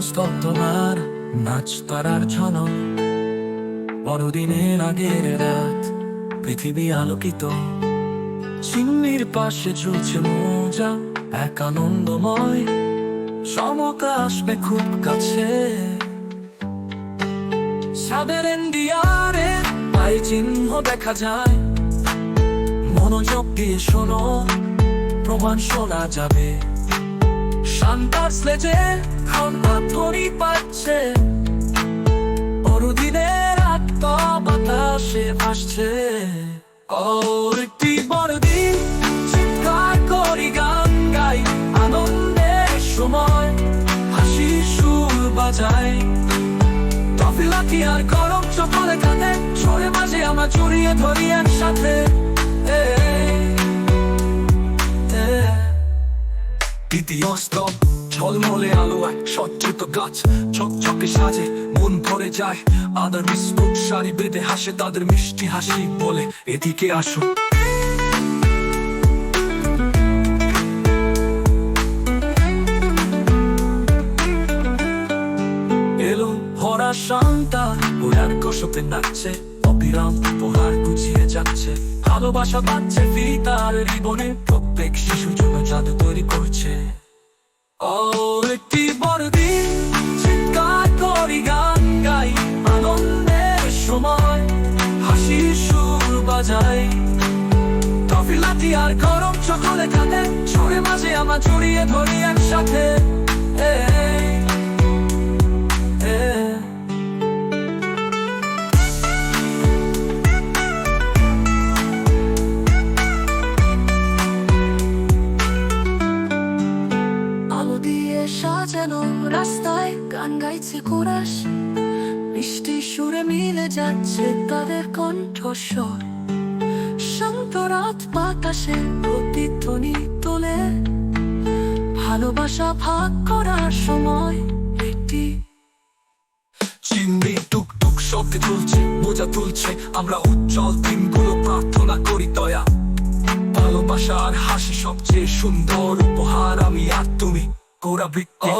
স্তব্ধনার নাচ তারার ঝনক বড়দিনের আগের রাত, পৃথিবী আলোকিত। চিমনির পাশে চলছে মোজা, এক আনন্দময়। সমকা আসবে খুব কাছে। সাদের এন্ডিয়ারে পাই চিহ্ন দেখা যায়। মনোযোগ দিয়ে শোনো, প্রমাণ শোনা যাবে। শান্তার স্লেজে খন্ডাধ্বনি পাচ্ছে। বড়দিনের আত্মা বাতাসে ভাসছে। ও একটি বড়দিন, চিৎকার করি গান গাই আনন্দের সময় হাসি সুর বাজাই। টফিলাতি আর গরম চপলে খাতে ছড়ে মাঝে আমার জড়িয়ে ধরি একসাথে। দ্বিতীয় স্তব ঝলমলে আলো, এক সজ্জিত গাছ, ঝকঝকে সাজে, মন ভরে যায়। আদার বিস্কুট শাড়ি বেঁধে হাসে, তাদের মিষ্টি হাসি বলে, এদিকে আসো। এলো ভরা শান্তা বইয়ার কষতে নাচছে, অবিরাম উপহার গুছিয়ে যাচ্ছে। ভালোবাসা পাচ্ছে ফিতার রিবনে শিশু জন্য জাদু তৈরি করছে। ও, একটি বড়দিন, চিৎকার করি গান গাই, আনন্দের সময় হাসি সুর বাজাই। টফিলাতি আর গরম চকলে খাতে ছড়ে মাঝে আমার জড়িয়ে ধরি একসাথে। দিয়ে সাজানো রাস্তায় গান গাইছে কোরাস। মিষ্টি সুরে মিলে যাচ্ছে তাদের কণ্ঠস্বর। শান্ত রাত বাতাসে প্রতিধ্বনি তোলে। ভালোবাসা ভাগ করার সময় এটি। চিংড়ি টুক টুক শব্দে তুলছে, বোঝা তুলছে, আমরা উজ্জ্বল দিনগুলো প্রার্থনা করি দয়া। আর হাসি সবচেয়ে সুন্দর উপহার আমি আর তুমি। গোড়া ও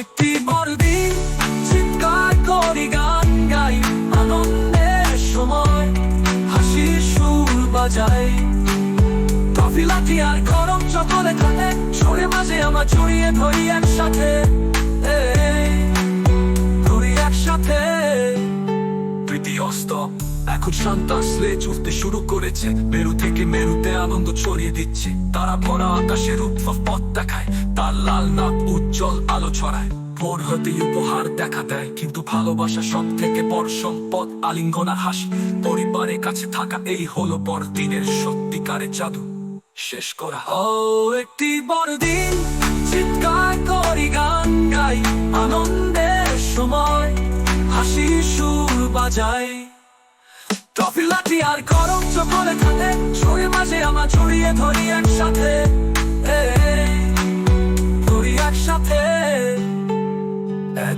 একটি বড়দিন চিৎকার করি গান গাই, আনন্দের সময় হাসি সুর বাজাই। টফিলাতি আর গরম চকলে খাতে ছড়ে মাঝে আমার ছড়িয়ে ধরি একসাথে। এখন শান্তা স্লেজ শুরু করেছে। মেরু থেকে মেরুতে আনন্দ ছড়িয়ে দিচ্ছে। তারা ভরা আকাশের উদ্ভব পথ দেখায়। তার লাল নাক উজ্জ্বল আলো ছড়ায়। ভোর হতে উপহার দেখা দেয়, কিন্তু ভালোবাসা সব থেকে সম্পদ আলিঙ্গনা হাসি। পরিবারের কাছে থাকা এই হলো বড়দিনের সত্যিকারের জাদু। শেষ করা। ও, একটি বড়দিন, চিৎকার করি গান গাই। আনন্দের সময় হাসি সুর টফিলাটি আর গরম চকলে মাঝে আমার ছড়িয়ে ধরি একসাথে। ধরি একসাথে।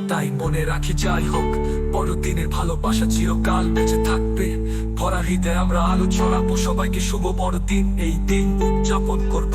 তাই মনে রাখি, যাই হোক বড়দিনের ভালোবাসা চিরকাল বেঁচে থাকবে। ভরা আমরা আলো ছড়াবো সবাইকে শুভ বড়দিন এই দিন উদযাপন করব।